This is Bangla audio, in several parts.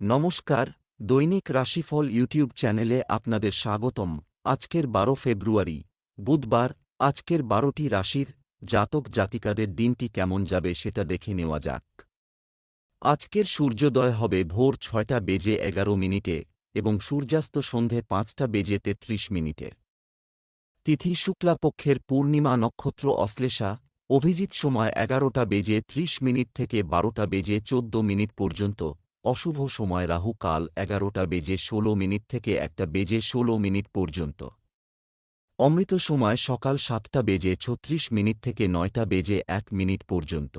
নমস্কার, দৈনিক রাশিফল ইউটিউব চ্যানেলে আপনাদের স্বাগতম। আজকের বারো ফেব্রুয়ারি, বুধবার, আজকের বারোটি রাশির জাতক জাতিকাদের দিনটি কেমন যাবে সেটা দেখে নেওয়া যাক। আজকের সূর্যোদয় হবে ভোর ছয়টা বেজে এগারো মিনিটে এবং সূর্যাস্ত সন্ধে পাঁচটা বেজে তেত্রিশ মিনিটে। তিথি শুক্লাপক্ষের পূর্ণিমা নক্ষত্র অশ্লেষা, অভিজিৎ সময় এগারোটা বেজে ত্রিশ মিনিট থেকে বারোটা বেজে চোদ্দ মিনিট পর্যন্ত। অশুভ সময় রাহু কাল এগারোটা বেজে ষোলো মিনিট থেকে একটা বেজে ষোলো মিনিট পর্যন্ত। অমৃত সময় সকাল সাতটা বেজে ছত্রিশ মিনিট থেকে নয়টা বেজে এক মিনিট পর্যন্ত।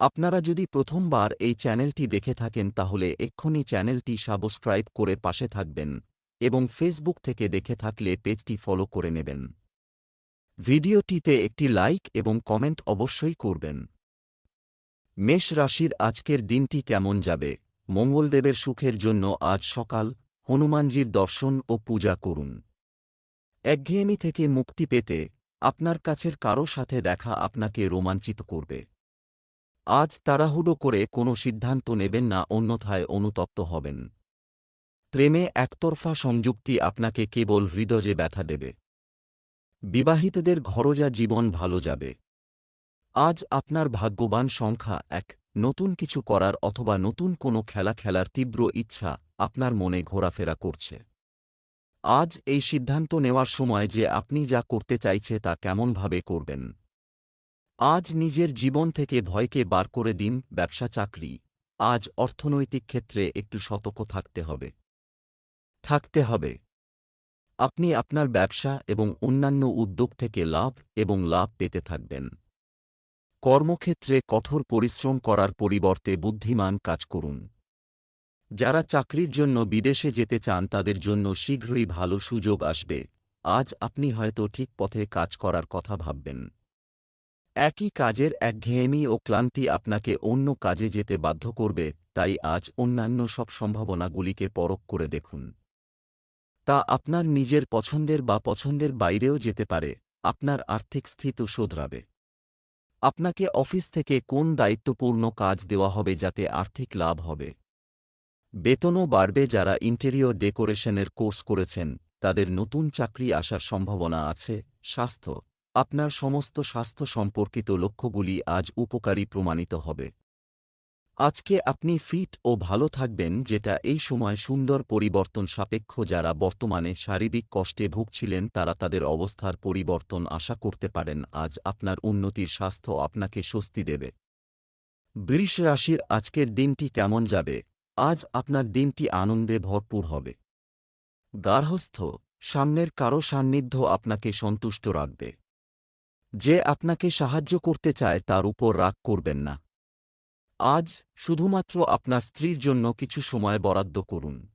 আপনারা যদি প্রথমবার এই চ্যানেলটি দেখে থাকেন তাহলে এক্ষুনি চ্যানেলটি সাবস্ক্রাইব করে পাশে থাকবেন এবং ফেসবুক থেকে দেখে থাকলে পেজটি ফলো করে নেবেন। ভিডিওটিতে একটি লাইক এবং কমেন্ট অবশ্যই করবেন। মেষ রাশির আজকের দিনটি কেমন যাবে? মঙ্গলদেবের সুখের জন্য আজ সকাল, হনুমানজির দর্শন ও পূজা করুন। একঘেয়েমি থেকে মুক্তি পেতে আপনার কাছের কারও সাথে দেখা আপনাকে রোমাঞ্চিত করবে। আজ তাড়াহুড়ো করে কোনো সিদ্ধান্ত নেবেন না, অন্যথায় অনুতপ্ত হবেন। প্রেমে একতরফা সংযুক্তি আপনাকে কেবল হৃদয়ে ব্যথা দেবে। বিবাহিতদের ঘরোজা জীবন ভালো যাবে। আজ আপনার ভাগ্যবান সংখ্যা এক। নতুন কিছু করার অথবা নতুন কোনো খেলা খেলার তীব্র ইচ্ছা আপনার মনে ঘোরাফেরা করছে। আজ এই সিদ্ধান্ত নেওয়ার সময় যে আপনি যা করতে চাইছে তা কেমনভাবে করবেন। আজ নিজের জীবন থেকে ভয়কে বার করে দিন, ব্যবসা, চাকরি। আজ অর্থনৈতিক ক্ষেত্রে একটু সতর্ক থাকতে হবে। থাকতে হবে। আপনি আপনার ব্যবসা এবং অন্যান্য উদ্যোগ থেকে লাভ এবং লাভ পেতে থাকবেন। কর্মক্ষেত্রে কঠোর পরিশ্রম করার পরিবর্তে বুদ্ধিমান কাজ করুন। যারা চাকরির জন্য বিদেশে যেতে চান তাদের জন্য শীঘ্রই ভালো সুযোগ আসবে। আজ আপনি হয়তো ঠিক পথে কাজ করার কথা ভাববেন। একই কাজের একঘেয়েমি ও ক্লান্তি আপনাকে অন্য কাজে যেতে বাধ্য করবে, তাই আজ অন্যান্য সব সম্ভাবনাগুলিকে পরখ করে দেখুন। তা আপনার নিজের পছন্দের বা পছন্দের বাইরেও যেতে পারে, আপনার আর্থিক স্থিতি শোধরাবে। আপনাকে অফিস থেকে কোন দায়িত্বপূর্ণ কাজ দেওয়া হবে যাতে আর্থিক লাভ হবে? বেতনও বাড়বে যারা ইন্টেরিয়র ডেকোরেশনের কোর্স করেছেন, তাদের নতুন চাকরি আসার সম্ভাবনা আছে, স্বাস্থ্য। আপনার সমস্ত স্বাস্থ্য সম্পর্কিত লক্ষ্যগুলি আজ উপকারী প্রমাণিত হবে। আজকে আপনি ফিট ও ভালো থাকবেন, যেটা এই সময় সুন্দর পরিবর্তন সাপেক্ষ যারা বর্তমানে শারীরিক কষ্টে ভুগছিলেন তারা তাদের অবস্থার পরিবর্তন আশা করতে পারেন। আজ আপনার উন্নতির স্বাস্থ্য আপনাকে স্বস্তি দেবে। বৃষ রাশির আজকের দিনটি কেমন যাবে? আজ আপনার দিনটি আনন্দে ভরপুর হবে। গার্হস্থ সামনের কারও সান্নিধ্য আপনাকে সন্তুষ্ট রাখবে। যে আপনাকে সাহায্য করতে চায় তার উপর রাগ করবেন না। আজ শুধুমাত্র আপনার স্ত্রীর জন্য কিছু সময় বরাদ্দ করুন।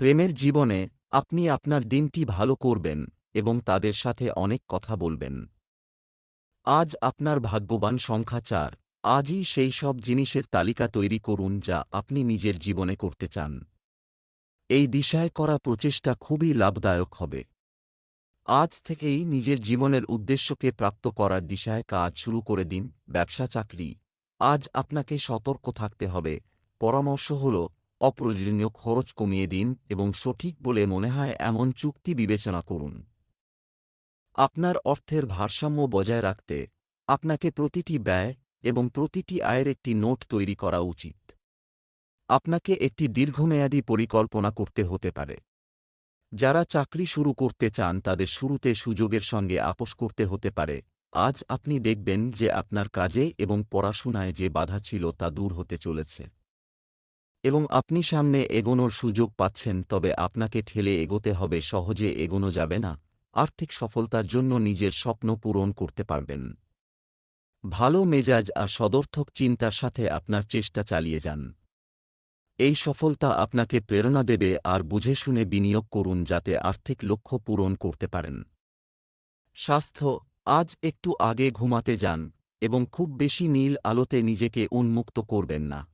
প্রেমের জীবনে আপনি আপনার দিনটি ভালো করবেন এবং তাদের সাথে অনেক কথা বলবেন। আজ আপনার ভাগ্যবান সংখ্যা চার। আজই সেই সব জিনিসের তালিকা তৈরি করুন যা আপনি নিজের জীবনে করতে চান। এই দিশায় করা প্রচেষ্টা খুবই লাভদায়ক হবে। আজ থেকেই নিজের জীবনের উদ্দেশ্যকে প্রাপ্ত করার দিশায় কাজ শুরু করে দিন ব্যবসা চাকরি আজ আপনাকে সতর্ক থাকতে হবে। পরামর্শ হল, অপ্রয়োজনীয় খরচ কমিয়ে দিন এবং সঠিক বলে মনে হয় এমন চুক্তি বিবেচনা করুন। আপনার অর্থের ভারসাম্য বজায় রাখতে আপনাকে প্রতিটি ব্যয় এবং প্রতিটি আয়ের একটি নোট তৈরি করা উচিত। আপনাকে একটি দীর্ঘমেয়াদী পরিকল্পনা করতে হতে পারে। যারা চাকরি শুরু করতে চান তাদের শুরুতে সুযোগের সঙ্গে আপোষ করতে হতে পারে। আজ আপনি দেখবেন যে আপনার কাজে এবং পড়াশোনায় যে বাধা ছিল তা দূর হতে চলেছে। এবং আপনি সামনে এগোনোর সুযোগ পাচ্ছেন, তবে আপনাকে ঠেলে এগোতে হবে, সহজে এগোনো যাবে না। আর্থিক সফলতার জন্য নিজের স্বপ্ন পূরণ করতে পারবেন। ভালো মেজাজ আর সদর্থক চিন্তার সাথে আপনার চেষ্টা চালিয়ে যান। এই সফলতা আপনাকে প্রেরণা দেবে আর বুঝে শুনে বিনিয়োগ করুন, যাতে আর্থিক লক্ষ্য পূরণ করতে পারেন। স্বাস্থ্য আজ একটু আগে ঘুমাতে যান এবং খুব বেশি নীল আলোতে নিজেকে উন্মুক্ত করবেন না।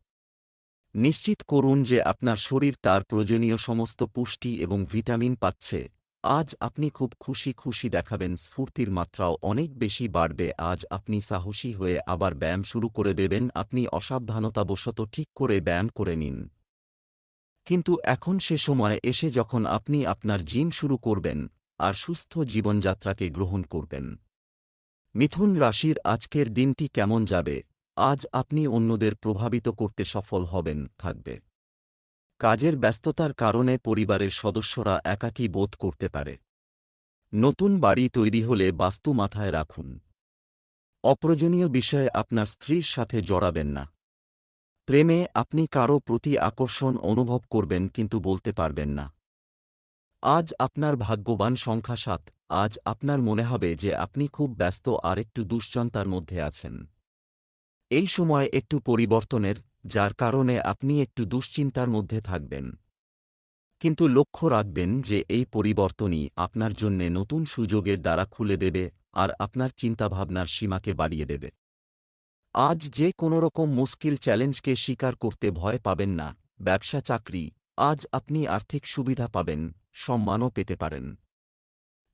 নিশ্চিত করুন যে আপনার শরীর তার প্রয়োজনীয় সমস্ত পুষ্টি এবং ভিটামিন পাচ্ছে। আজ আপনি খুব খুশি খুশি দেখাবেন, স্ফূর্তির মাত্রাও অনেক বেশি বাড়বে। আজ আপনি সাহসী হয়ে আবার ব্যায়াম শুরু করে দেবেন, আপনি অসাবধানতাবশত ঠিক করে ব্যায়াম করে নিন। কিন্তু এখন সে সময় এসে যখন আপনি আপনার জিম শুরু করবেন আর সুস্থ জীবনযাত্রাকে গ্রহণ করবেন। মিথুন রাশির আজকের দিনটি কেমন যাবে? আজ আপনি অন্যদের প্রভাবিত করতে সফল হবেন, থাকবে। কাজের ব্যস্ততার কারণে পরিবারের সদস্যরা একাকী বোধ করতে পারে। নতুন বাড়ি তৈরি হলে বাস্তু মাথায় রাখুন। অপ্রয়োজনীয় বিষয়ে আপনার স্ত্রীর সাথে জড়াবেন না। প্রেমে আপনি কারও প্রতি আকর্ষণ অনুভব করবেন কিন্তু বলতে পারবেন না। আজ আপনার ভাগ্যবান সংখ্যা সাত। আজ আপনার মনে হবে যে আপনি খুব ব্যস্ত আর একটু দুশ্চন্তার মধ্যে আছেন। এই সময় একটু পরিবর্তনের, যার কারণে আপনি একটু দুশ্চিন্তার মধ্যে থাকবেন। কিন্তু লক্ষ্য রাখবেন যে এই পরিবর্তনই আপনার জন্যে নতুন সুযোগের দ্বারা খুলে দেবে আর আপনার চিন্তাভাবনার সীমাকে বাড়িয়ে দেবে। আজ যে কোনোরকম মুশকিল চ্যালেঞ্জকে স্বীকার করতে ভয় পাবেন না, ব্যবসা চাকরি, আজ আপনি আর্থিক সুবিধা পাবেন, সম্মানও পেতে পারেন।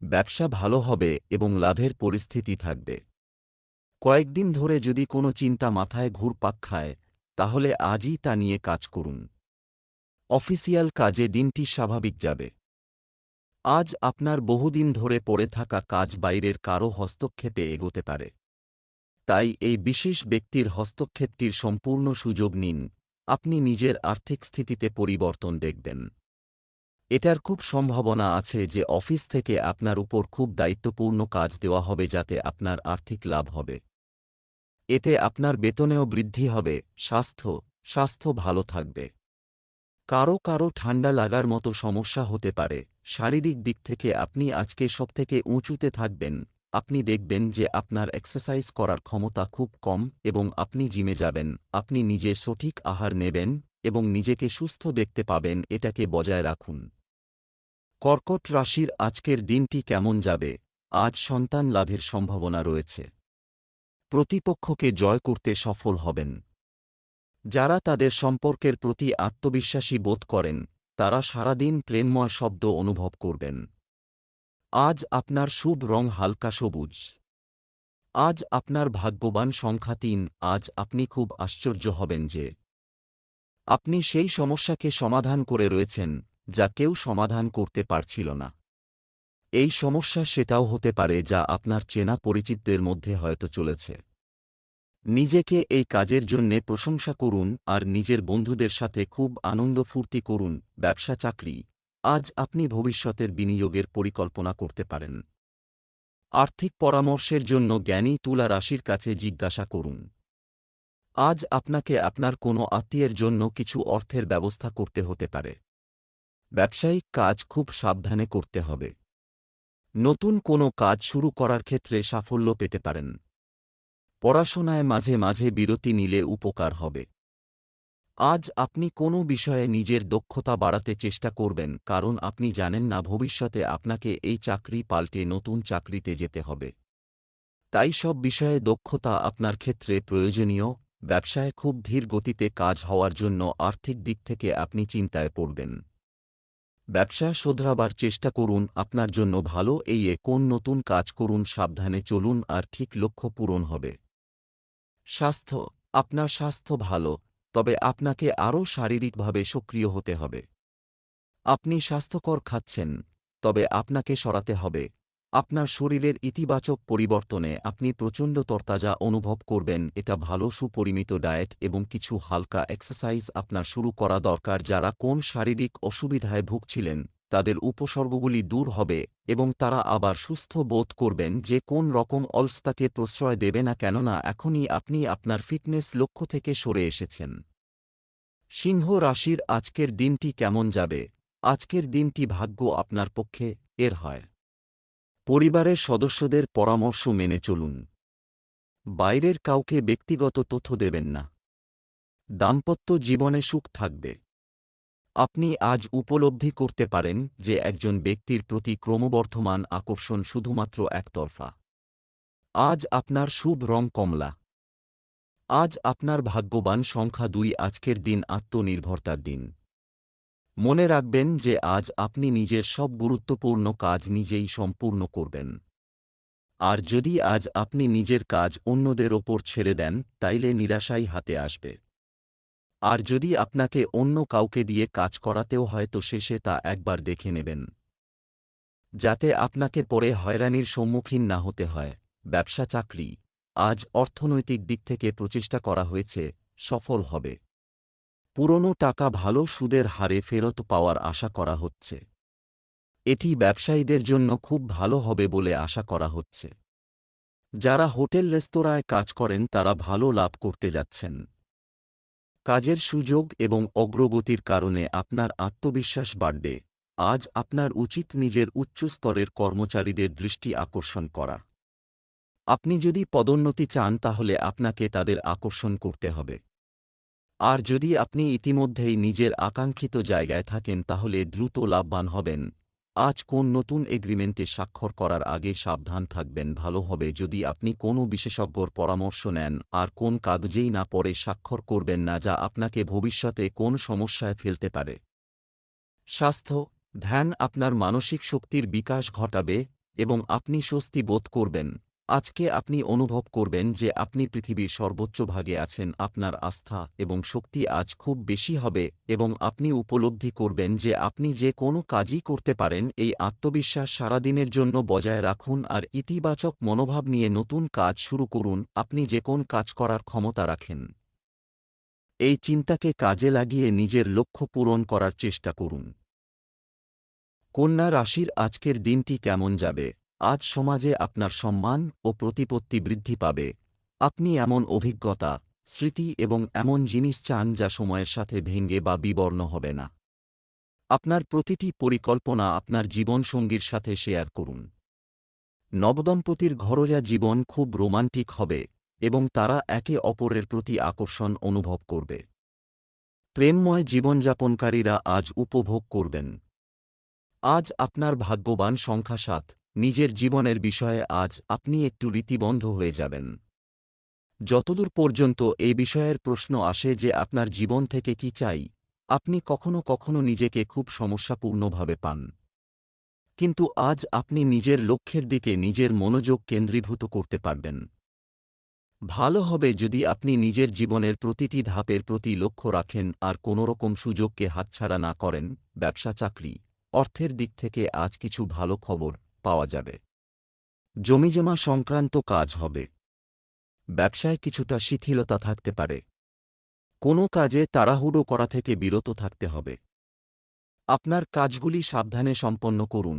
ব্যবসা ভালো হবে এবং লাভের পরিস্থিতি থাকবে। কয়েকদিন ধরে যদি কোনো চিন্তা মাথায় ঘুরপাক খায়, তাহলে আজই তা নিয়ে কাজ করুন। অফিসিয়াল কাজে দিনটি স্বাভাবিক যাবে। আজ আপনার বহুদিন ধরে পড়ে থাকা কাজ বাইরের কারও হস্তক্ষেপে এগোতে পারে। তাই এই বিশেষ ব্যক্তির হস্তক্ষেপটির সম্পূর্ণ সুযোগ নিন। আপনি নিজের আর্থিক স্থিতিতে পরিবর্তন দেখবেন। এটার খুব সম্ভাবনা আছে যে অফিস থেকে আপনার উপর খুব দায়িত্বপূর্ণ কাজ দেওয়া হবে যাতে আপনার আর্থিক লাভ হবে। এতে আপনার বেতনেও বৃদ্ধি হবে, স্বাস্থ্য স্বাস্থ্য ভালো থাকবে। কারও কারও ঠান্ডা লাগার মতো সমস্যা হতে পারে, শারীরিক দিক থেকে আপনি আজকে সবথেকে উঁচুতে থাকবেন, আপনি দেখবেন যে আপনার এক্সারসাইজ করার ক্ষমতা খুব কম এবং আপনি জিমে যাবেন, আপনি নিজে সঠিক আহার নেবেন এবং নিজেকে সুস্থ দেখতে পাবেন, এটাকে বজায় রাখুন। কর্কট রাশির আজকের দিনটি কেমন যাবে? আজ সন্তান লাভের সম্ভাবনা রয়েছে। প্রতিপক্ষকে জয় করতে সফল হবেন। যারা তাদের সম্পর্কের প্রতি আত্মবিশ্বাসী বোধ করেন, তারা সারাদিন প্রেমময় শব্দ অনুভব করবেন। আজ আপনার শুভ রং হালকা সবুজ। আজ আপনার ভাগ্যবান সংখ্যা তিন। আজ আপনি খুব আশ্চর্য হবেন যে, আপনি সেই সমস্যাকে সমাধান করে রয়েছেন। যা কেউ সমাধান করতে পারছিল না। এই সমস্যা সেটাও হতে পারে যা আপনার চেনা পরিচিতদের মধ্যে হয়তো চলেছে। নিজেকে এই কাজের জন্যে প্রশংসা করুন আর নিজের বন্ধুদের সাথে খুব আনন্দ ফুর্তি করুন, ব্যবসা চাকরি। আজ আপনি ভবিষ্যতের বিনিয়োগের পরিকল্পনা করতে পারেন। আর্থিক পরামর্শের জন্য জ্ঞানী তুলা রাশির কাছে জিজ্ঞাসা করুন। আজ আপনাকে আপনার কোনো আত্মীয়ের জন্য কিছু অর্থের ব্যবস্থা করতে হতে পারে। ব্যবসায়িক কাজ খুব সাবধানে করতে হবে। নতুন কোনো কাজ শুরু করার ক্ষেত্রে সাফল্য পেতে পারেন। পড়াশোনায় মাঝে মাঝে বিরতি নিলে উপকার হবে। আজ আপনি কোনো বিষয়ে নিজের দক্ষতা বাড়াতে চেষ্টা করবেন কারণ আপনি জানেন না ভবিষ্যতে আপনাকে এই চাকরি পাল্টে নতুন চাকরিতে যেতে হবে। তাই সব বিষয়ে দক্ষতা আপনার ক্ষেত্রে প্রয়োজনীয়, ব্যবসায় খুব ধীর গতিতে কাজ হওয়ার জন্য আর্থিক দিক থেকে আপনি চিন্তায় পড়বেন। ব্যবসা শোধরাবার চেষ্টা করুন, আপনার জন্য ভালো, এই এ কোন নতুন কাজ করুন, সাবধানে চলুন, আর ঠিক লক্ষ্য পূরণ হবে। স্বাস্থ্য, আপনার স্বাস্থ্য ভালো, তবে আপনাকে আরও শারীরিকভাবে সক্রিয় হতে হবে। আপনি স্বাস্থ্যকর খাচ্ছেন, তবে আপনাকে সরাতে হবে। আপনার শরীরের ইতিবাচক পরিবর্তনে আপনি প্রচণ্ড তরতাজা অনুভব করবেন, এটা ভালো সুপরিমিত ডায়েট এবং কিছু হালকা এক্সারসাইজ আপনার শুরু করা দরকার যারা কোন শারীরিক অসুবিধায় ভুগছিলেন, তাদের উপসর্গগুলি দূর হবে এবং তারা আবার সুস্থ বোধ করবেন যে কোন রকম অলস্তাকে প্রশ্রয় দেবে না কেননা এখনই আপনি আপনার ফিটনেস লক্ষ্য থেকে সরে এসেছেন। সিংহ রাশির আজকের দিনটি কেমন যাবে? আজকের দিনটি ভাগ্য আপনার পক্ষে এর হয়। পরিবারের সদস্যদের পরামর্শ মেনে চলুন। বাইরের কাউকে ব্যক্তিগত তথ্য দেবেন না। দাম্পত্য জীবনে সুখ থাকবে। আপনি আজ উপলব্ধি করতে পারেন যে একজন ব্যক্তির প্রতি ক্রমবর্ধমান আকর্ষণ শুধুমাত্র একতরফা। আজ আপনার শুভ রং কমলা। আজ আপনার ভাগ্যবান সংখ্যা দুই আজকের দিন আত্মনির্ভরতার দিন। মনে রাখবেন যে আজ আপনি নিজের সব গুরুত্বপূর্ণ কাজ নিজেই সম্পূর্ণ করবেন। আর যদি আজ আপনি নিজের কাজ অন্যদের ওপর ছেড়ে দেন, তাইলে নিরাশাই হাতে আসবে। আর যদি আপনাকে অন্য কাউকে দিয়ে কাজ করাতেও হয়তো শেষে তা একবার দেখে নেবেন। যাতে আপনাকে পরে হয়রানির সম্মুখীন না হতে হয়। ব্যবসা চাকরি, আজ অর্থনৈতিক দিক থেকে প্রচেষ্টা করা হয়েছে, সফল হবে। পুরনো টাকা ভালো সুদের হারে ফেরত পাওয়ার আশা করা হচ্ছে। এটি ব্যবসায়ীদের জন্য খুব ভালো হবে বলে আশা করা হচ্ছে। যারা হোটেল, রেস্তোরাঁয় কাজ করেন, তারা ভালো লাভ করতে যাচ্ছেন। কাজের সুযোগ এবং অগ্রগতির কারণে আপনার আত্মবিশ্বাস বাড়বে। আজ আপনার উচিত নিজের উচ্চ স্তরের কর্মচারীদের দৃষ্টি আকর্ষণ করা। আপনি যদি পদোন্নতি চান, তাহলে আপনাকে তাদের আকর্ষণ করতে হবে। আর যদি আপনি ইতিমধ্যেই নিজের আকাঙ্ক্ষিত জায়গায় থাকেন, তাহলে দ্রুত লাভবান হবেন। আজ কোন নতুন এগ্রিমেন্টে স্বাক্ষর করার আগে সাবধান থাকবেন, ভালো হবে যদি আপনি কোনো বিশেষজ্ঞর পরামর্শ নেন। আর কোন কাগজেই না পরে স্বাক্ষর করবেন না, যা আপনাকে ভবিষ্যতে কোন সমস্যায় ফেলতে পারে। স্বাস্থ্য, ধ্যান আপনার মানসিক শক্তির বিকাশ ঘটাবে এবং আপনি স্বস্তি বোধ করবেন। আজকে আপনি অনুভব করবেন যে আপনি পৃথিবীর সর্বোচ্চ ভাগে আছেন, আপনার আস্থা এবং শক্তি আজ খুব বেশি হবে এবং আপনি উপলব্ধি করবেন যে আপনি যে কোনো কাজই করতে পারেন, এই আত্মবিশ্বাস সারাদিনের জন্য বজায় রাখুন আর ইতিবাচক মনোভাব নিয়ে নতুন কাজ শুরু করুন, আপনি যে কোন কাজ করার ক্ষমতা রাখেন। এই চিন্তাকে কাজে লাগিয়ে নিজের লক্ষ্য পূরণ করার চেষ্টা করুন। কন্যা রাশির আজকের দিনটি কেমন যাবে? আজ সমাজে আপনার সম্মান ও প্রতিপত্তি বৃদ্ধি পাবে। আপনি এমন অভিজ্ঞতা, স্মৃতি এবং এমন জিনিস চান যা সময়ের সাথে ভেঙ্গে বা বিবর্ণ হবে না। আপনার প্রতিটি পরিকল্পনা আপনার জীবনসঙ্গীর সাথে শেয়ার করুন। নবদম্পতির ঘরোয়া জীবন খুব রোমান্টিক হবে এবং তারা একে অপরের প্রতি আকর্ষণ অনুভব করবে। প্রেমময় জীবনযাপনকারীরা আজ উপভোগ করবেন। আজ আপনার ভাগ্যবান সংখ্যা সাত। নিজের জীবনের বিষয়ে আজ আপনি একটু রীতিবন্ধ হয়ে যাবেন। যতদূর পর্যন্ত এই বিষয়ের প্রশ্ন আসে যে আপনার জীবন থেকে কি চাই, আপনি কখনো কখনো নিজেকে খুব সমস্যাপূর্ণভাবে পান। কিন্তু আজ আপনি নিজের লক্ষ্যের দিকে নিজের মনোযোগ কেন্দ্রীভূত করতে পারবেন। ভালো হবে যদি আপনি নিজের জীবনের প্রতিটি ধাপের প্রতি লক্ষ্য রাখেন আর কোনোরকম সুযোগকে হাতছাড়া না করেন, ব্যবসা, চাকরি, অর্থের দিক থেকে আজ কিছু ভালো খবর। পাওয়া যাবে। জমিজমা সংক্রান্ত কাজ হবে। ব্যবসায় কিছুটা শিথিলতা থাকতে পারে। কোনো কাজে তাড়াহুড়ো করা থেকে বিরত থাকতে হবে। আপনার কাজগুলি সাবধানে সম্পন্ন করুন,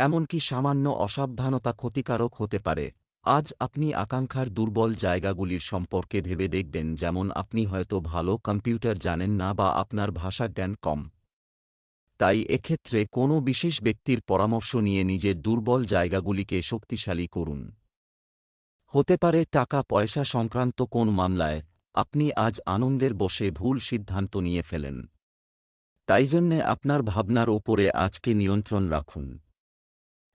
এমনকি সামান্য অসাবধানতা ক্ষতিকারক হতে পারে। আজ আপনি আকাঙ্ক্ষার দুর্বল জায়গাগুলির সম্পর্কে ভেবে দেখবেন, যেমন আপনি হয়তো ভালো কম্পিউটার জানেন না বা আপনার ভাষা জ্ঞান কম। তাই এক্ষেত্রে কোনো বিশেষ ব্যক্তির পরামর্শ নিয়ে নিজের দুর্বল জায়গাগুলিকে শক্তিশালী করুন। হতে পারে টাকা পয়সা সংক্রান্ত কোন মামলায় আপনি আজ আনন্দের বসে ভুল সিদ্ধান্ত নিয়ে ফেলেন। তাই জন্যে আপনার ভাবনার ওপরে আজকে নিয়ন্ত্রণ রাখুন।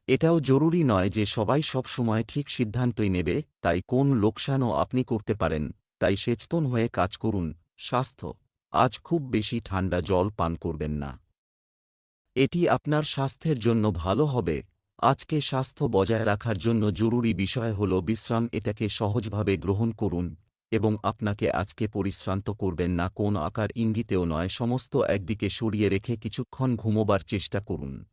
এটাও জরুরি নয় যে সবাই সব সময় ঠিক সিদ্ধান্তই নেবে, তাই কোন লোকসানও আপনি করতে পারেন, তাই সচেতন হয়ে কাজ করুন। স্বাস্থ্য, আজ খুব বেশি ঠান্ডা জল পান করবেন না। এটি আপনার স্বাস্থ্যের জন্য ভালো হবে। আজকে স্বাস্থ্য বজায় রাখার জন্য জরুরি বিষয় হল বিশ্রাম, এটাকে সহজভাবে গ্রহণ করুন এবং আপনাকে আজকে পরিশ্রান্ত করবেন না, কোন আকার ইঙ্গিতেও নয়, সমস্ত একদিকে সরিয়ে রেখে কিছুক্ষণ ঘুমোবার চেষ্টা করুন।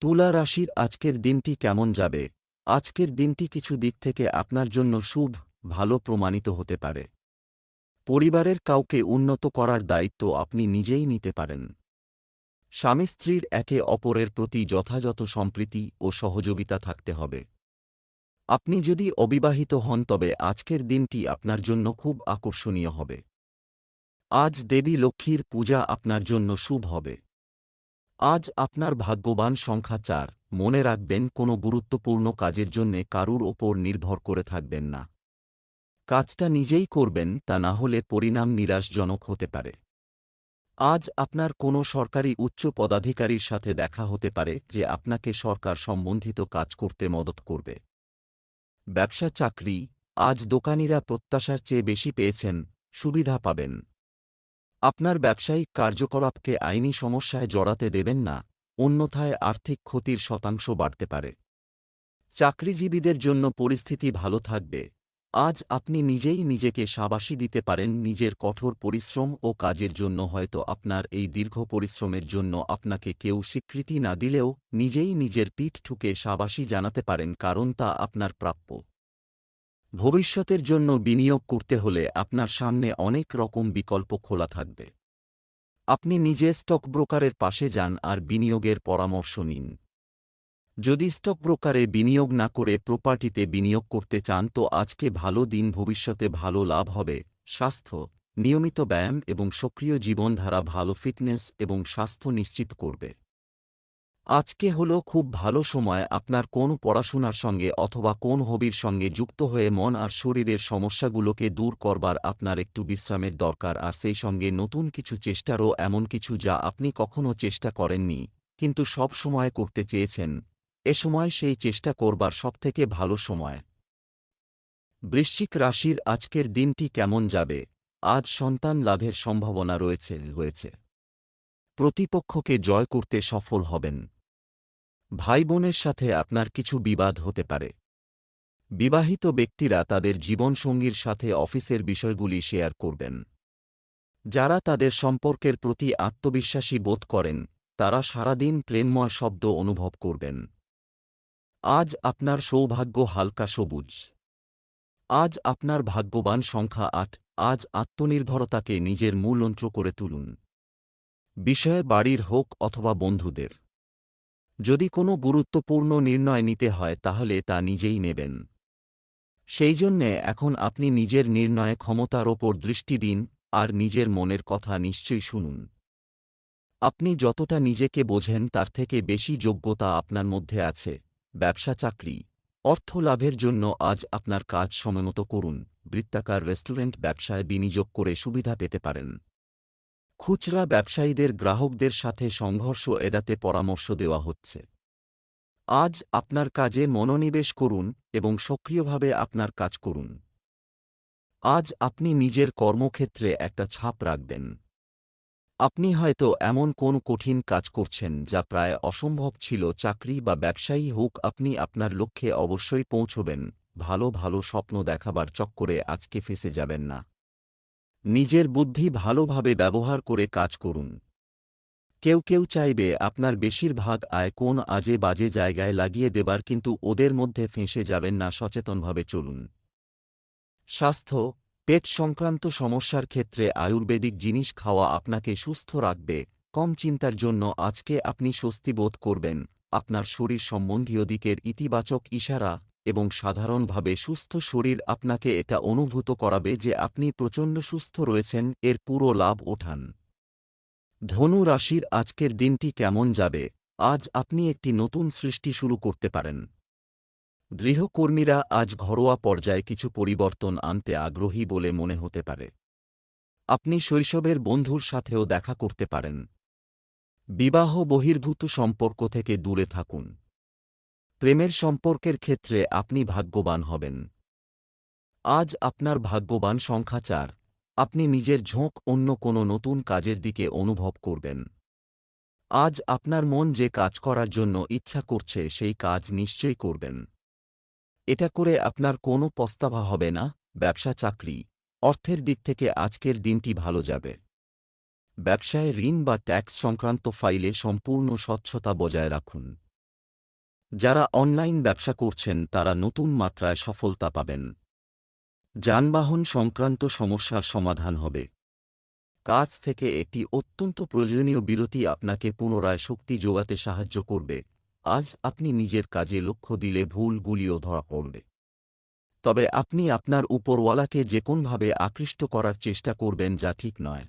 তুলা রাশির আজকের দিনটি কেমন যাবে? আজকের দিনটি কিছু দিক থেকে আপনার জন্য শুভ, ভালো প্রমাণিত হতে পারে। পরিবারের কাউকে উন্নত করার দায়িত্ব আপনি নিজেই নিতে পারেন। স্বামী স্ত্রীর একে অপরের প্রতি যথাযথ সম্প্রীতি ও সহযোগিতা থাকতে হবে। আপনি যদি অবিবাহিত হন, তবে আজকের দিনটি আপনার জন্য খুব আকর্ষণীয় হবে। আজ দেবী লক্ষ্মীর পূজা আপনার জন্য শুভ হবে। আজ আপনার ভাগ্যবান সংখ্যা চার। মনে রাখবেন, কোনো গুরুত্বপূর্ণ কাজের জন্যে কারুর ওপর নির্ভর করে থাকবেন না। কাজটা নিজেই করবেন, তা না হলে পরিণাম নিরাশজনক হতে পারে। আজ আপনার কোনো সরকারি উচ্চ পদাধিকারীর সাথে দেখা হতে পারে যে আপনাকে সরকার সম্বন্ধিত কাজ করতে মদত করবে। ব্যবসা চাকরি, আজ দোকানিরা প্রত্যাশার চেয়ে বেশি পেয়েছেন, সুবিধা পাবেন। আপনার ব্যবসায়িক কার্যকলাপকে আইনি সমস্যায় জড়াতে দেবেন না, অন্যথায় আর্থিক ক্ষতির শতাংশ বাড়তে পারে। চাকরিজীবীদের জন্য পরিস্থিতি ভালো থাকবে। আজ আপনি নিজেই নিজেকে সাবাসী দিতে পারেন নিজের কঠোর পরিশ্রম ও কাজের জন্য, হয়তো আপনার এই দীর্ঘ পরিশ্রমের জন্য আপনাকে কেউ স্বীকৃতি না দিলেও নিজেই নিজের পিঠ ঠুকে সাবাসী জানাতে পারেন, কারণ তা আপনার প্রাপ্য। ভবিষ্যতের জন্য বিনিয়োগ করতে হলে আপনার সামনে অনেক রকম বিকল্প খোলা থাকবে। আপনি নিজে স্টক ব্রোকারের পাশে যান আর বিনিয়োগের পরামর্শ নিন। যদি স্টক ব্রোকারে বিনিয়োগ না করে প্রপার্টিতে বিনিয়োগ করতে চান তো আজকে ভালো দিন, ভবিষ্যতে ভালো লাভ হবে। স্বাস্থ্য, নিয়মিত ব্যায়াম এবং সক্রিয় জীবনধারা ভালো ফিটনেস এবং স্বাস্থ্য নিশ্চিত করবে। আজকে হলো খুব ভালো সময় আপনার কোন পড়াশোনার সঙ্গে অথবা কোন হবির সঙ্গে যুক্ত হয়ে মন আর শরীরের সমস্যাগুলোকে দূর করবার আপনার একটু বিশ্রামের দরকার আর সেই সঙ্গে নতুন কিছু চেষ্টারও এমন কিছু যা আপনি কখনও চেষ্টা করেননি, কিন্তু সব সময় করতে চেয়েছেন। এ সময় সেই চেষ্টা করবার সবথেকে ভালো সময়। বৃশ্চিক রাশির আজকের দিনটি কেমন যাবে? আজ সন্তান লাভের সম্ভাবনা রয়েছে রয়েছে প্রতিপক্ষকে জয় করতে সফল হবেন। ভাই বোনের সাথে আপনার কিছু বিবাদ হতে পারে। বিবাহিত ব্যক্তিরা তাদের জীবনসঙ্গীর সাথে অফিসের বিষয়গুলি শেয়ার করবেন। যারা তাদের সম্পর্কের প্রতি আত্মবিশ্বাসী বোধ করেন, তারা সারাদিন প্রেমময় শব্দ অনুভব করবেন। আজ আপনার সৌভাগ্য হালকা সবুজ। আজ আপনার ভাগ্যবান সংখ্যা আট। আজ আত্মনির্ভরতাকে নিজের মূলন্ত্র করে তুলুন। বিষয়ে বাড়ির হোক অথবা বন্ধুদের। যদি কোনো গুরুত্বপূর্ণ নির্ণয় নিতে হয়, তাহলে তা নিজেই নেবেন। সেই জন্যে এখন আপনি নিজের নির্ণয়ে ক্ষমতার ওপর দৃষ্টি দিন আর নিজের মনের কথা নিশ্চয়ই শুনুন। আপনি যতটা নিজেকে বোঝেন, তার থেকে বেশি যোগ্যতা আপনার মধ্যে আছে। ব্যবসা চাকরি। অর্থ লাভের জন্য আজ আপনার কাজ সময়মতো করুন। বৃত্তাকার রেস্টুরেন্ট ব্যবসায় বিনিয়োগ করে সুবিধা পেতে পারেন। খুচরা ব্যবসায়ীদের গ্রাহকদের সাথে সংঘর্ষ এড়াতে পরামর্শ দেওয়া হচ্ছে। আজ আপনার কাজে মনোনিবেশ করুন এবং সক্রিয়ভাবে আপনার কাজ করুন। আজ আপনি নিজের কর্মক্ষেত্রে একটা ছাপ রাখবেন। আপনি হয়তো এমন কোন কঠিন কাজ করছেন যা প্রায় অসম্ভব ছিল, চাকরি বা ব্যবসায়ী হোক, আপনি আপনার লক্ষ্যে অবশ্যই পৌঁছবেন, ভালো ভালো স্বপ্ন দেখাবার চক্করে আজকে ফেসে যাবেন না। নিজের বুদ্ধি ভালোভাবে ব্যবহার করে কাজ করুন। কেউ কেউ চাইবে আপনার বেশিরভাগ আয় কোন আজে বাজে জায়গায় লাগিয়ে দেবার, কিন্তু ওদের মধ্যে ফেঁসে যাবেন না, সচেতনভাবে চলুন। স্বাস্থ্য পেট সংক্রান্ত সমস্যার ক্ষেত্রে আয়ুর্বেদিক জিনিস খাওয়া আপনাকে সুস্থ রাখবে। কম চিন্তার জন্য আজকে আপনি স্বস্তি বোধ করবেন। আপনার শরীর সম্বন্ধীয় দিকের ইতিবাচক ইশারা এবং সাধারণভাবে সুস্থ শরীর আপনাকে এটা অনুভূত করাবে যে আপনি প্রচণ্ড সুস্থ রয়েছেন, এর পুরো লাভ ওঠান। ধনু রাশির আজকের দিনটি কেমন যাবে? আজ আপনি একটি নতুন সৃষ্টি শুরু করতে পারেন। গৃহকর্মীরা আজ ঘরোয়া পর্যায়ে কিছু পরিবর্তন আনতে আগ্রহী বলে মনে হতে পারে। আপনি শৈশবের বন্ধুর সাথেও দেখা করতে পারেন। বিবাহ বহির্ভূত সম্পর্ক থেকে দূরে থাকুন। প্রেমের সম্পর্কের ক্ষেত্রে আপনি ভাগ্যবান হবেন। আজ আপনার ভাগ্যবান সংখ্যা চার। আপনি নিজের ঝোঁক অন্য কোনো নতুন কাজের দিকে অনুভব করবেন। আজ আপনার মন যে কাজ করার জন্য ইচ্ছা করছে, সেই কাজ নিশ্চয়ই করবেন। এটা করে আপনার কোনো পস্তাভা হবে না, ব্যবসা চাকরি। অর্থের দিক থেকে আজকের দিনটি ভালো যাবে। ব্যবসায় ঋণ বা ট্যাক্স সংক্রান্ত ফাইলে সম্পূর্ণ স্বচ্ছতা বজায় রাখুন। যারা অনলাইন ব্যবসা করছেন, তারা নতুন মাত্রায় সফলতা পাবেন। যানবাহন সংক্রান্ত সমস্যার সমাধান হবে। কাজ থেকে একটি অত্যন্ত প্রয়োজনীয় বিরতি আপনাকে পুনরায় শক্তি যোগাতে সাহায্য করবে। আজ আপনি নিজের কাজে লক্ষ্য দিলে ভুলগুলিও ধরা পড়বে। তবে আপনি আপনার উপরওয়ালাকে যে কোনভাবে আকৃষ্ট করার চেষ্টা করবেন যা ঠিক নয়।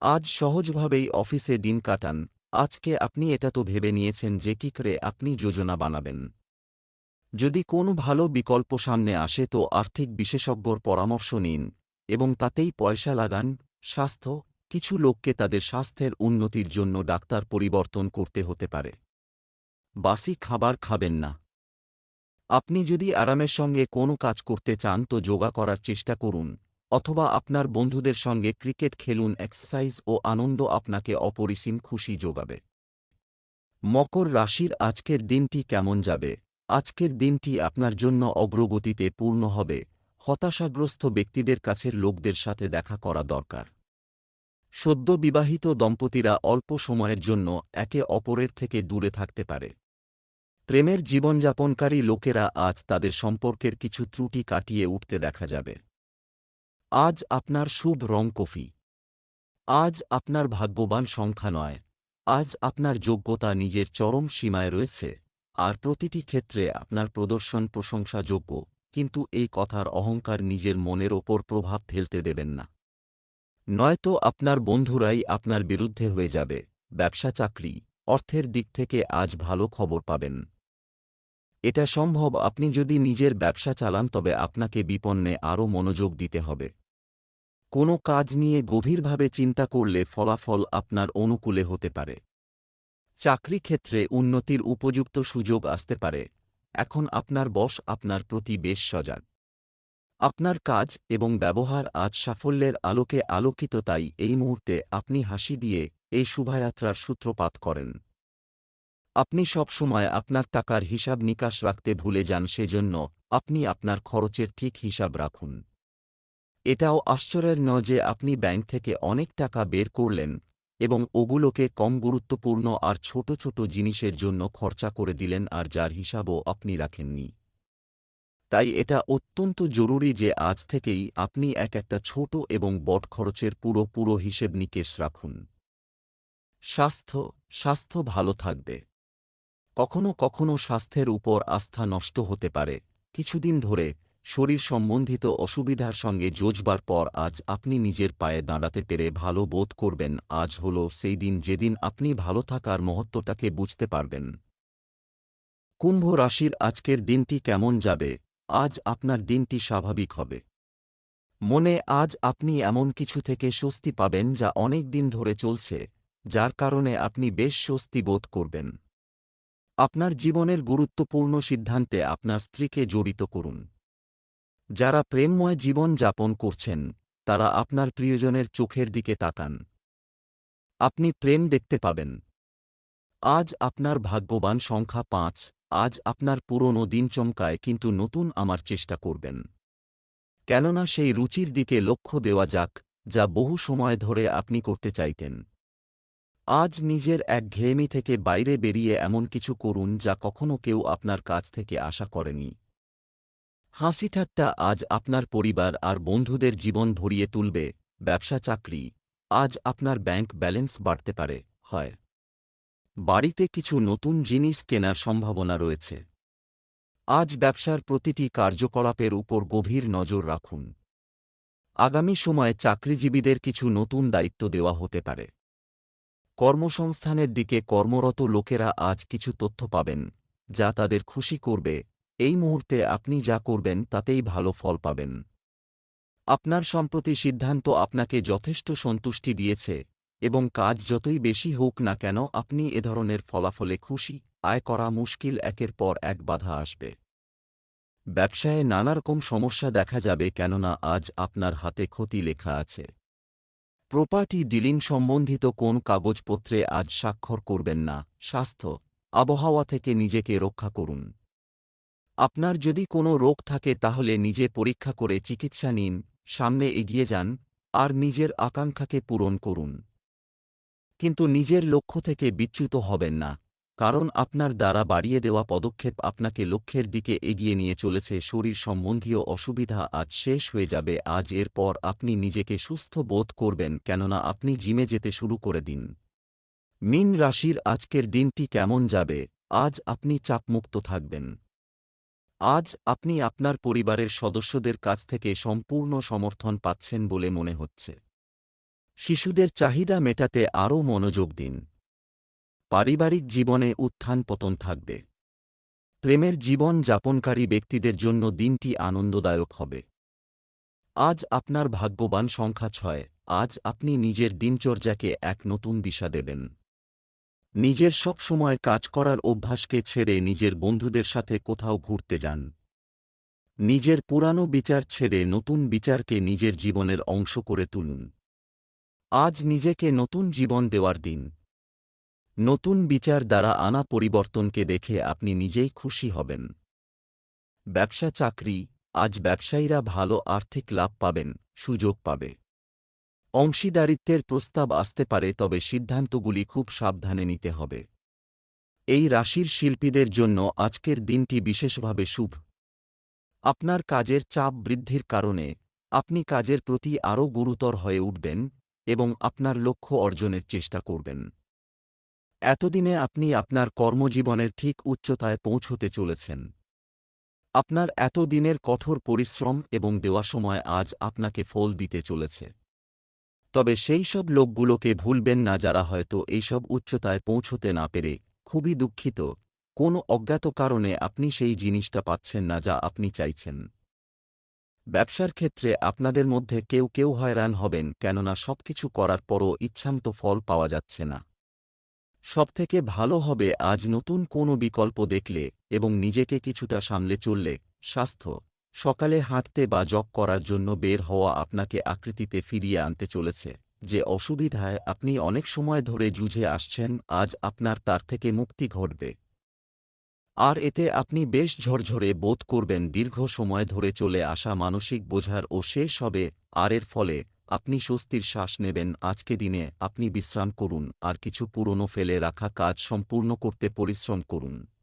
আজ সহজভাবেই অফিসে দিন কাটান। আজকে আপনি এটা তো ভেবে নিয়েছেন যে কী করে আপনি যোজনা বানাবেন। যদি কোনো ভালো বিকল্প সামনে আসে তো আর্থিক বিশেষজ্ঞর পরামর্শ নিন এবং তাতেই পয়সা লাগান, স্বাস্থ্য, কিছু লোককে তাদের স্বাস্থ্যের উন্নতির জন্য ডাক্তার পরিবর্তন করতে হতে পারে। বাসি খাবার খাবেন না। আপনি যদি আরামের সঙ্গে কোনো কাজ করতে চান তো যোগা করার চেষ্টা করুন, অথবা আপনার বন্ধুদের সঙ্গে ক্রিকেট খেলুন, এক্সারসাইজ ও আনন্দ আপনাকে অপরিসীম খুশি যোগাবে। মকর রাশির আজকের দিনটি কেমন যাবে? আজকের দিনটি আপনার জন্য অগ্রগতিতে পূর্ণ হবে। হতাশাগ্রস্ত ব্যক্তিদের কাছের লোকদের সাথে দেখা করা দরকার। সদ্য বিবাহিত দম্পতিরা অল্প সময়ের জন্য একে অপরের থেকে দূরে থাকতে পারে। প্রেমের জীবনযাপনকারী লোকেরা আজ তাদের সম্পর্কের কিছু ত্রুটি কাটিয়ে উঠতে দেখা যাবে। আজ আপনার শুভ রং কফি। আজ আপনার ভাগ্যবান সংখ্যা নয়। আজ আপনার যোগ্যতা নিজের চরম সীমায় রয়েছে। আর প্রতিটি ক্ষেত্রে আপনার প্রদর্শন প্রশংসাযোগ্য, কিন্তু এই কথার অহংকার নিজের মনের ওপর প্রভাব ফেলতে দেবেন না। নয়তো আপনার বন্ধুরাই আপনার বিরুদ্ধে হয়ে যাবে। ব্যবসা চাকরি, অর্থের দিক থেকে আজ ভালো খবর পাবেন। এটা সম্ভব, আপনি যদি নিজের ব্যবসা চালান তবে আপনাকে বিপন্নে আরও মনোযোগ দিতে হবে। কোনো কাজ নিয়ে গভীরভাবে চিন্তা করলে ফলাফল আপনার অনুকূলে হতে পারে। চাকরি ক্ষেত্রে উন্নতির উপযুক্ত সুযোগ আসতে পারে। এখন আপনার বস আপনার প্রতি বেশ সজাগ। আপনার কাজ এবং ব্যবহার আজ সাফল্যের আলোকে আলোকিত, তাই এই মুহূর্তে আপনি হাসি দিয়ে এই শুভাযাত্রার সূত্রপাত করেন। আপনি সবসময় আপনার টাকার হিসাব নিকাশ রাখতে ভুলে যান, সেজন্য আপনি আপনার খরচের ঠিক হিসাব রাখুন। এটাও আশ্চর্যের নয় যে আপনি ব্যাংক থেকে অনেক টাকা বের করলেন এবং ওগুলোকে কম গুরুত্বপূর্ণ আর ছোট ছোট জিনিসের জন্য খরচা করে দিলেন আর যার হিসাবও আপনি রাখেননি। তাই এটা অত্যন্ত জরুরি যে আজ থেকেই আপনি এক একটা ছোট এবং বট খরচের পুরো পুরো হিসেব নিকেশ রাখুন। স্বাস্থ্য স্বাস্থ্য ভালো থাকবে। কখনো কখনো স্বাস্থ্যের উপর আস্থা নষ্ট হতে পারে। কিছুদিন ধরে শরীর সম্বন্ধিত অসুবিধার সঙ্গে যোজবার পর আজ আপনি নিজের পায়ে দাঁড়াতে পেরে ভালো বোধ করবেন। আজ হল সেই দিন যেদিন আপনি ভালো থাকার মহত্বটাকে বুঝতে পারবেন। কুম্ভ রাশির আজকের দিনটি কেমন যাবে? আজ আপনার দিনটি স্বাভাবিক হবে। মনে আজ আপনি এমন কিছু থেকে স্বস্তি পাবেন যা অনেক দিন ধরে চলছে, যার কারণে আপনি বেশ স্বস্তি বোধ করবেন। আপনার জীবনের গুরুত্বপূর্ণ সিদ্ধান্তে আপনার স্ত্রীকে জড়িত করুন। যারা প্রেমময় জীবন যাপন করছেন, তারা আপনার প্রিয়জনের চোখের দিকে তাকান। আপনি প্রেম দেখতে পাবেন। আজ আপনার ভাগ্যবান সংখ্যা পাঁচ, আজ আপনার পুরনো দিন চমকায় কিন্তু নতুন আমার চেষ্টা করবেন। কেননা সেই রুচির দিকে লক্ষ্য দেওয়া যাক, যা বহু সময় ধরে আপনি করতে চাইতেন। আজ নিজের এক ঘেয়েমি থেকে বাইরে বেরিয়ে এমন কিছু করুন যা কখনো কেউ আপনার কাছ থেকে আশা করেনি। হাসিঠাট্টা আজ আপনার পরিবার আর বন্ধুদের জীবন ভরিয়ে তুলবে, ব্যবসা চাকরি, আজ আপনার ব্যাংক ব্যালেন্স বাড়তে পারে, হয়। বাড়িতে কিছু নতুন জিনিস কেনার সম্ভাবনা রয়েছে। আজ ব্যবসার প্রতিটি কার্যকলাপের উপর গভীর নজর রাখুন। আগামী সময়ে চাকরিজীবীদের কিছু নতুন দায়িত্ব দেওয়া হতে পারে। কর্মসংস্থানের দিকে কর্মরত লোকেরা আজ কিছু তথ্য পাবেন, যা তাদের খুশি করবে। এই মুহূর্তে আপনি যা করবেন তাতেই ভালো ফল পাবেন। আপনার সম্প্রতি সিদ্ধান্ত আপনাকে যথেষ্ট সন্তুষ্টি দিয়েছে, এবং কাজ যতই বেশি হোক না কেন আপনি এ ধরনের ফলাফলে খুশি, আয় করা মুশকিল একের পর এক বাধা আসবে। ব্যবসায়ে নানারকম সমস্যা দেখা যাবে কেননা আজ আপনার হাতে ক্ষতি লেখা আছে। প্রপার্টি ডিলিং সম্বন্ধিত কোন কাগজপত্রে আজ স্বাক্ষর করবেন না, স্বাস্থ্য, আবহাওয়া থেকে নিজেকে রক্ষা করুন। আপনার যদি কোনো রোগ থাকে তাহলে নিজে পরীক্ষা করে চিকিৎসা নিন, সামনে এগিয়ে যান, আর নিজের আকাঙ্ক্ষাকে পূরণ করুন। কিন্তু নিজের লক্ষ্য থেকে বিচ্যুত হবেন না। কারণ আপনার দ্বারা বাড়িয়ে দেওয়া পদক্ষেপ আপনাকে লক্ষ্যের দিকে এগিয়ে নিয়ে চলেছে, শরীর সম্বন্ধীয় অসুবিধা আজ শেষ হয়ে যাবে, আজ এরপর আপনি নিজেকে সুস্থ বোধ করবেন, কেননা আপনি জিমে যেতে শুরু করে দিন। মিন রাশির আজকের দিনটি কেমন যাবে? আজ আপনি চাপমুক্ত থাকবেন। আজ আপনি আপনার পরিবারের সদস্যদের কাছ থেকে সম্পূর্ণ সমর্থন পাচ্ছেন বলে মনে হচ্ছে। শিশুদের চাহিদা মেটাতে আরও মনোযোগ দিন। পারিবারিক জীবনে উত্থান পতন থাকবে। প্রেমের জীবন যাপনকারী ব্যক্তিদের জন্য দিনটি আনন্দদায়ক হবে। আজ আপনার ভাগ্যবান সংখ্যা ছয়, আজ আপনি নিজের দিনচর্যাকে এক নতুন দিশা দেবেন। নিজের সব সময় কাজ করার অভ্যাসকে ছেড়ে নিজের বন্ধুদের সাথে কোথাও ঘুরতে যান। নিজের পুরানো বিচার ছেড়ে নতুন বিচারকে নিজের জীবনের অংশ করে তুলুন। আজ নিজেকে নতুন জীবন দেওয়ার দিন। নতুন বিচার দ্বারা আনা পরিবর্তনকে দেখে আপনি নিজেই খুশি হবেন। ব্যবসা চাকরি, আজ ব্যবসায়ীরা ভালো আর্থিক লাভ পাবেন, সুযোগ পাবে। অংশীদারিত্বের প্রস্তাব আসতে পারে, তবে সিদ্ধান্তগুলি খুব সাবধানে নিতে হবে। এই রাশির শিল্পীদের জন্য আজকের দিনটি বিশেষভাবে শুভ। আপনার কাজের চাপ বৃদ্ধির কারণে আপনি কাজের প্রতি আরও গুরুতর হয়ে উঠবেন এবং আপনার লক্ষ্য অর্জনের চেষ্টা করবেন। এতদিনে আপনি আপনার কর্মজীবনের ঠিক উচ্চতায় পৌঁছতে চলেছেন। আপনার এতদিনের কঠোর পরিশ্রম এবং দেওয়া সময় আজ আপনাকে ফল দিতে চলেছে। তবে সেই সব লোকগুলোকে ভুলবেন না যারা হয়তো এইসব উচ্চতায় পৌঁছতে না পেরে খুবই দুঃখিত। কোনো অজ্ঞাত কারণে আপনি সেই জিনিসটা পাচ্ছেন না যা আপনি চাইছেন। ব্যবসার ক্ষেত্রে আপনাদের মধ্যে কেউ কেউ হয়রান হবেন, কেননা সবকিছু করার পরও ইচ্ছামতো ফল পাওয়া যাচ্ছে না। সবথেকে ভালো হবে আজ নতুন কোনো বিকল্প দেখলে এবং নিজেকে কিছুটা সামলে চললে, স্বাস্থ্য, সকালে হাঁটতে বা জগ করার জন্য বের হওয়া আপনাকে আকৃতিতে ফিরিয়ে আনতে চলেছে। যে অসুবিধায় আপনি অনেক সময় ধরে জুঝে আসছেন, আজ আপনার তার থেকে মুক্তি ঘটবে। আর এতে আপনি বেশ ঝরঝরে বোধ করবেন দীর্ঘ সময় ধরে চলে আসা মানসিক বোঝার ও শেষ হবে, আর এর ফলে আপনি স্বস্তির শ্বাস নেবেন, আজকে দিনে আপনি বিশ্রাম করুন, আর কিছু পুরনো ফেলে রাখা কাজ সম্পূর্ণ করতে পরিশ্রম করুন।